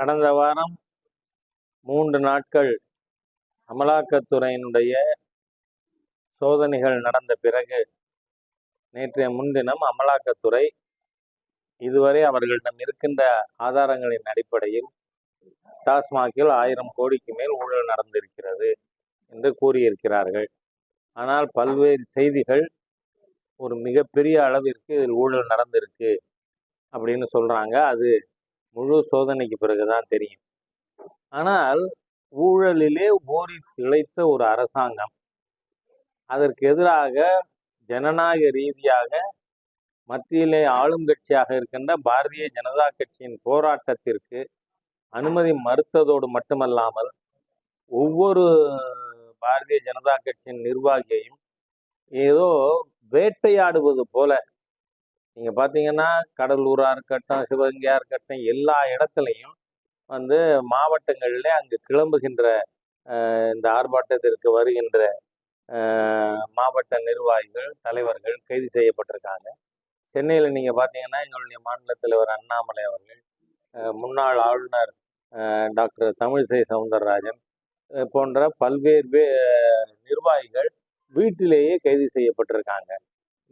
கடந்த வாரம் மூன்று நாட்கள் அமலாக்கத்துறையினுடைய சோதனைகள் நடந்த பிறகு நேற்றைய முன்தினம் அமலாக்கத்துறை இதுவரை அவர்களிடம் இருக்கின்ற ஆதாரங்களின் அடிப்படையில் டாஸ்மாகில் ஆயிரம் கோடிக்கு மேல் ஊழல் நடந்திருக்கிறது என்று கூறியிருக்கிறார்கள். ஆனால் பல்வேறு செய்திகள் ஒரு மிகப்பெரிய அளவிற்கு இதில் ஊழல் நடந்திருக்கு அப்படின்னு சொல்கிறாங்க அது முழு சோதனைக்கு பிறகுதான் தெரியும். ஆனால் ஊழலிலே ஓரி இழைத்த ஒரு அரசாங்கம் அதற்கு எதிராக ஜனநாயக ரீதியாக மத்தியிலே ஆளும் கட்சியாக இருக்கின்ற பாரதிய ஜனதா கட்சியின் போராட்டத்திற்கு அனுமதி மறுத்ததோடு மட்டுமல்லாமல் ஒவ்வொரு பாரதிய ஜனதா கட்சியின் நிர்வாகியையும் ஏதோ வேட்டையாடுவது போல நீங்கள் பார்த்தீங்கன்னா கடலூராக இருக்கட்டும் சிவகங்கையாக இருக்கட்டும் எல்லா இடத்துலையும் வந்து மாவட்டங்களில் அங்கு கிளம்புகின்ற இந்த ஆர்ப்பாட்டத்திற்கு வருகின்ற மாவட்ட நிர்வாகிகள் தலைவர்கள் கைது செய்யப்பட்டிருக்காங்க. சென்னையில் நீங்கள் பார்த்தீங்கன்னா எங்களுடைய மாநில தலைவர் அண்ணாமலை அவர்கள் முன்னாள் ஆளுநர் டாக்டர் தமிழிசை சவுந்தரராஜன் போன்ற பல்வேறு நிர்வாகிகள் வீட்டிலேயே கைது செய்யப்பட்டிருக்காங்க.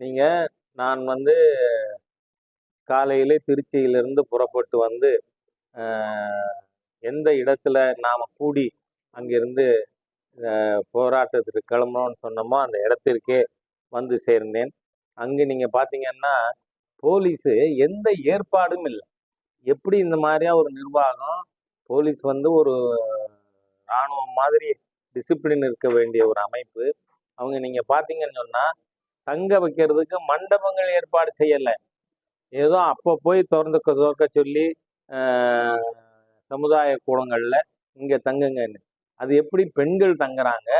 நீங்கள் நான் வந்து காலையிலே திருச்சியிலிருந்து புறப்பட்டு வந்து எந்த இடத்துல நாம் கூடி அங்கிருந்து அஹ், போராட்டத்திற்கு கிளம்புறோம்னு சொன்னோமோ அந்த இடத்திற்கே வந்து சேர்ந்தேன். அங்கு நீங்கள் பார்த்தீங்கன்னா போலீஸு எந்த ஏற்பாடும் இல்லை. எப்படி இந்த மாதிரியா ஒரு நிர்வாகம் போலீஸ் வந்து ஒரு இராணுவம் மாதிரி டிசிப்ளின் இருக்க வேண்டிய ஒரு அமைப்பு. அவங்க நீங்கள் பார்த்தீங்கன்னு சொன்னால் தங்க வைக்கிறதுக்கு மண்டபங்கள் ஏற்பாடு செய்யலை. ஏதோ அப்போ போய் திறந்து திறக்க சொல்லி சமுதாய கூடங்களில் இங்கே தங்குங்கன்னு. அது எப்படி பெண்கள் தங்குறாங்க?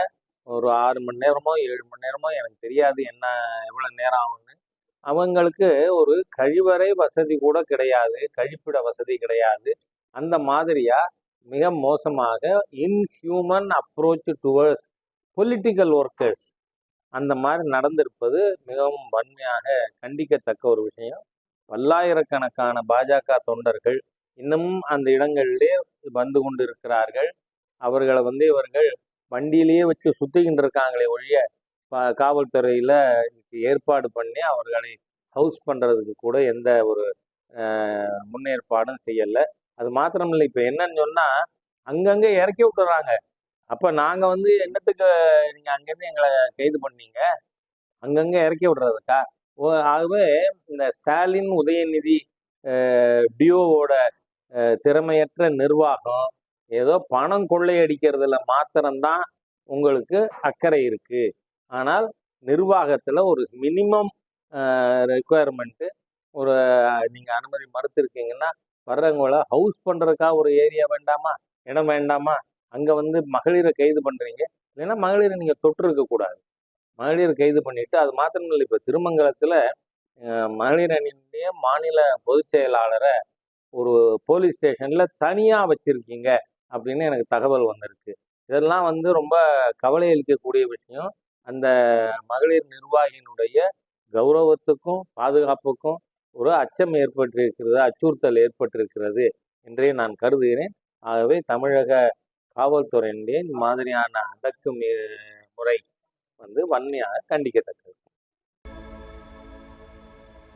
ஒரு ஆறு மணி நேரமோ ஏழு மணி நேரமோ எனக்கு தெரியாது என்ன எவ்வளோ நேரம் ஆகும்னு. அவங்களுக்கு ஒரு கழிவறை வசதி கூட கிடையாது கழிப்பிட வசதி கிடையாது. அந்த மாதிரியா? மிக மோசமாக inhuman approach towards political workers அந்த மாதிரி நடந்திருப்பது மிகவும் வன்மையாக கண்டிக்கத்தக்க ஒரு விஷயம். பல்லாயிரக்கணக்கான பாஜக தொண்டர்கள் இன்னமும் அந்த இடங்களிலே வந்து கொண்டிருக்கிறார்கள். அவர்களை வந்து இவர்கள் வண்டியிலேயே வச்சு சுத்திக்கிட்டு இருக்காங்களே ஒழிய காவல்துறையில ஏற்பாடு பண்ணி அவர்களை ஹவுஸ் பண்றதுக்கு கூட எந்த ஒரு முன்னேற்பாடும் செய்யலை. அது மாத்திரமில்லை. இப்போ என்னன்னு சொன்னா அங்கங்கே இறக்கி விட்டுறாங்க. அப்போ நாங்கள் வந்து என்னத்துக்கு நீங்கள் அங்கேருந்து எங்களை கைது பண்ணீங்க? அங்கங்கே இறக்கி விடுறதுக்கா? ஓ ஆகவே இந்த ஸ்டாலின் உதயநிதி டியோவோட திறமையற்ற நிர்வாகம் ஏதோ பணம் கொள்ளையடிக்கிறதுல மாத்திரம்தான் உங்களுக்கு அக்கறை இருக்கு. ஆனால் நிர்வாகத்தில் ஒரு மினிமம் ரெக்குவயர்மெண்ட்டு ஒரு நீங்கள் அனுமதி மறுத்துருக்கீங்கன்னா வர்றவங்கள ஹவுஸ் பண்ணுறதுக்காக ஒரு ஏரியா வேண்டாமா? இடம் வேண்டாமா? அங்க வந்து மகளிரை கைது பண்றீங்க. இல்லைன்னா மகளிரை நீங்க தொற்று கூடாது. மகளிரை கைது பண்ணிட்டு அது மாத்திரம் இல்லை இப்ப திருமங்கலத்துல மகளிர் அணியினுடைய மாநில பொதுச் செயலாளரை ஒரு போலீஸ் ஸ்டேஷன்ல தனியா வச்சிருக்கீங்க அப்படின்னு எனக்கு தகவல் வந்திருக்கு. இதெல்லாம் வந்து ரொம்ப கவலை அளிக்கக்கூடிய விஷயம். அந்த மகளிர் நிர்வாகியினுடைய கௌரவத்துக்கும் பாதுகாப்புக்கும் ஒரு அச்சம் ஏற்பட்டிருக்கிறது அச்சுறுத்தல் ஏற்பட்டிருக்கிறது என்றே நான் கருதுகிறேன். ஆகவே தமிழக காவல்துறையினுடைய இந்த மாதிரியான அடக்கு முறை வந்து வன்மையாக கண்டிக்கத்தக்கது.